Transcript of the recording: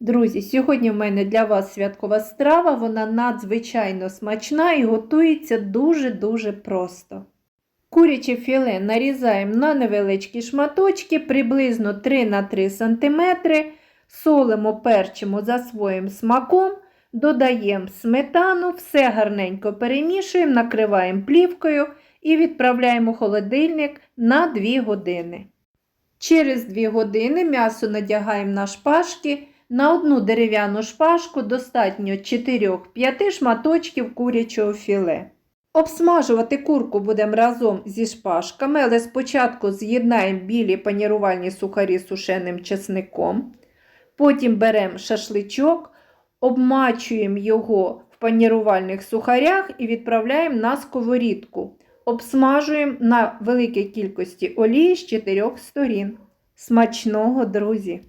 Друзі, сьогодні в мене для вас святкова страва, вона надзвичайно смачна і готується дуже-дуже просто. Куряче філе нарізаємо на невеличкі шматочки, приблизно 3 на 3 см, солимо, перчимо за своїм смаком, додаємо сметану, все гарненько перемішуємо, накриваємо плівкою і відправляємо в холодильник на 2 години. Через 2 години м'ясо надягаємо на шпажки. На одну дерев'яну шпажку достатньо 4-5 шматочків курячого філе. Обсмажувати курку будемо разом зі шпажками, але спочатку з'єднаємо білі панірувальні сухарі з сушеним чесником. Потім беремо шашличок, обмачуємо його в панірувальних сухарях і відправляємо на сковорідку. Обсмажуємо на великій кількості олії з чотирьох сторін. Смачного, друзі!